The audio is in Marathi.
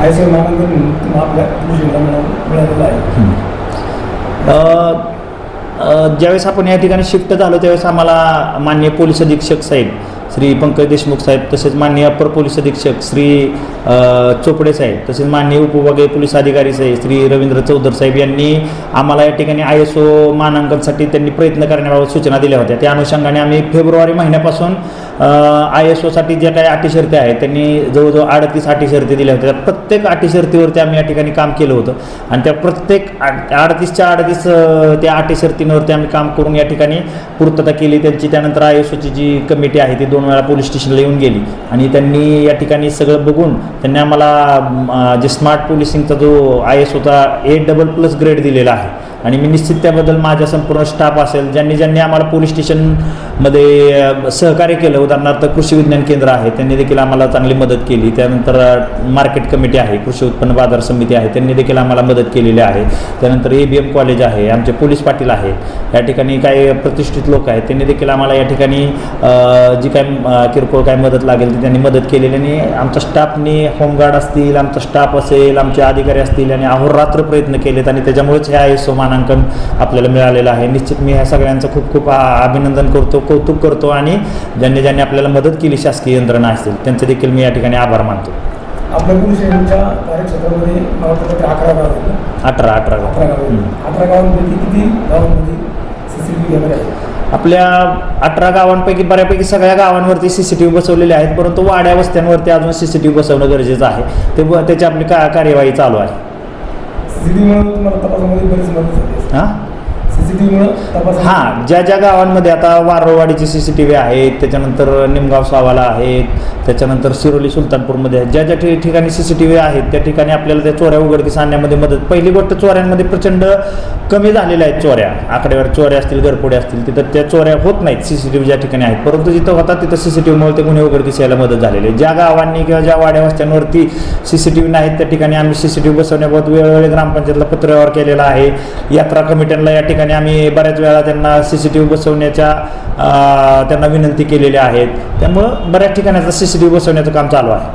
आय सी मानांकन आपल्या पूजेला मिळालेलं आहे. ज्यावेळेस आपण या ठिकाणी शिफ्ट झालो त्यावेळेस आम्हाला माननीय पोलीस अधीक्षक साहेब श्री पंकज देशमुख साहेब तसेच माननीय अप्पर पोलीस अधीक्षक श्री चोपडे साहेब तसेच माननीय उपविभागीय पोलीस अधिकारी साहेब श्री रवींद्र चौधर साहेब यांनी आम्हाला या ठिकाणी आय एस ओ मानांकनसाठी त्यांनी प्रयत्न करण्याबाबत सूचना दिल्या होत्या. त्या अनुषंगाने आम्ही फेब्रुवारी महिन्यापासून आय एस ओसाठी ज्या काही अटी शर्ती आहेत त्यांनी जवळजवळ अडतीस अटी शर्ती दिल्या होत्या. त्या प्रत्येक अटी शर्तीवरती आम्ही या ठिकाणी काम केलं होतं. आणि त्या प्रत्येक अडतीसच्या अडतीस त्या अटी शर्तींवरती आम्ही काम करून या ठिकाणी पूर्तता केली. त्यांची त्यानंतर आय एस ओची जी कमिटी आहे ती दोन वेळा पोलीस स्टेशनला येऊन गेली. आणि त्यांनी या ठिकाणी सगळं बघून त्यांनी आम्हाला जे स्मार्ट पोलिसिंगचा जो आय एस ओचा ए डबल प्लस ग्रेड दिलेला आहे आणि मी निश्चित त्याबद्दल माझ्या संपूर्ण स्टाफ असेल ज्यांनी ज्यांनी आम्हाला पोलीस स्टेशनमध्ये सहकार्य केलं. उदाहरणार्थ कृषी विज्ञान केंद्र आहे त्यांनी देखील आम्हाला चांगली मदत केली. त्यानंतर मार्केट कमिटी आहे कृषी उत्पन्न बाजार समिती आहे त्यांनी देखील आम्हाला मदत केलेली आहे. त्यानंतर ए बी एम कॉलेज आहे आमचे पोलीस पाटील आहे. या ठिकाणी काही प्रतिष्ठित लोक आहेत त्यांनी देखील आम्हाला या ठिकाणी जी काय किरकोळ काय मदत लागेल ती त्यांनी मदत केलेली आणि आमच्या स्टाफने होमगार्ड असतील आमचा स्टाफ असेल आमचे अधिकारी असतील आणि अहोरात्र प्रयत्न केलेत आणि त्याच्यामुळेच हे आय मानांकन आपल्याला मिळालेलं आहे. निश्चित मी ह्या सगळ्यांचं खूप खूप अभिनंदन करतो कौतुक करतो आणि ज्यांनी ज्यांनी आपल्याला मदत केली शासकीय यंत्रणा असतील त्यांचे देखील मी या ठिकाणी आभार मानतो. अठरा अठरा गाव. आपल्या अठरा गावांपैकी बऱ्यापैकी सगळ्या गावांवरती सी सी टी व्ही बसवलेले आहेत परंतु वाड्या वस्त्यांवरती अजून सी सी टी व्ही बसवणं गरजेचं आहे. ते त्याची आपली का कार्यवाही चालू आहे. सी सी टी व्हीमुळे तुम्हाला तपासामध्ये बरीच मदत झाली हां हां ज्या ज्या गावांमध्ये आता वारोवाडीचे सी सी टी व्ही आहेत त्याच्यानंतर निमगाव सावाला आहेत त्याच्यानंतर सिरोली सुलतानपूरमध्ये आहेत. ज्या ज्या ठिकाणी सी सी टी व्ही आहेत त्या ठिकाणी आपल्याला त्या चोऱ्या उघडकीस आणण्यामध्ये मदत पहिली गोष्ट चोऱ्यांमध्ये प्रचंड कमी झालेल्या आहेत चोऱ्या. आकडेवार चोऱ्या असतील घरफोड्या असतील तिथं त्या चोऱ्या होत नाहीत सी सी टी व्ही ज्या ठिकाणी आहेत. परंतु जिथं होतात तिथं सी सी टी व्हीमुळे ते गुन्हे उघडकीस यायला मदत झालेली आहे. ज्या गावांनी किंवा ज्या वाड्या वस्त्यांवरती सी सी टी व्ही नाहीत त्या ठिकाणी आम्ही सी सी टी व्ही बसवण्याबाबत वेळोवेळी ग्रामपंचायतला पत्रव्यवहार केलेला आहे. यात्रा कमिट्यांना या ठिकाणी आम्ही बऱ्याच वेळा त्यांना सी सी टी व्ही बसवण्याच्या त्यांना विनंती केलेल्या आहेत. त्यामुळं बऱ्याच ठिकाणी सी सी टी व्ही बसवण्याचं काम चालू आहे.